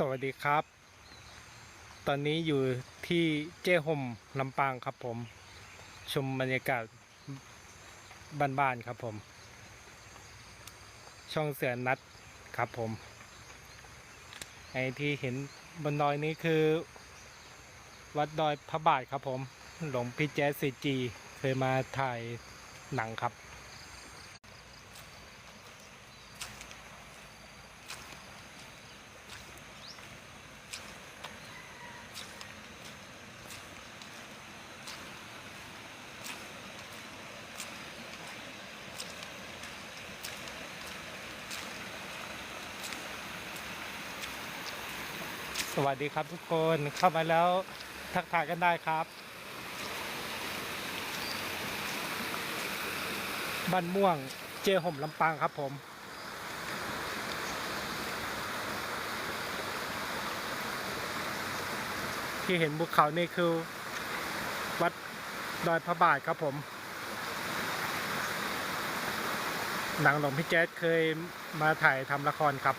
สวัสดีครับ ตอนนี้อยู่ที่เจ้ห่มลำปางครับผม ชมบรรยากาศบ้านๆครับผม ช่องเสือนัดครับผม ไอที่เห็นบนดอยนี้คือ วัดดอยพระบาทครับผม หลวงพี่แจ๊สซีจีเคยมาถ่ายหนังครับ สวัสดีครับทุกคนเข้ามาแล้วทักทายกันได้ครับ บ้านม่วงเจห่มลำปางครับผม ที่เห็นภูเขานี่คือ วัดดอยพระบาทครับผม หนังหลวงพี่แจ๊ดเคยมาถ่ายทำละครครับ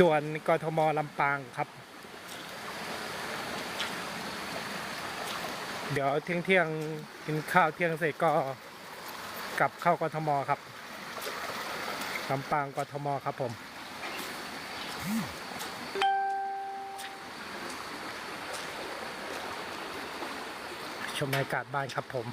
ด่วนกทมลำปางครับ เดี๋ยวเที่ยงเที่ยงกินข้าวเที่ยงเสร็จก็กลับเข้ากทมครับลำปางกทมครับผม ชมบรรยากาศบ้านครับผม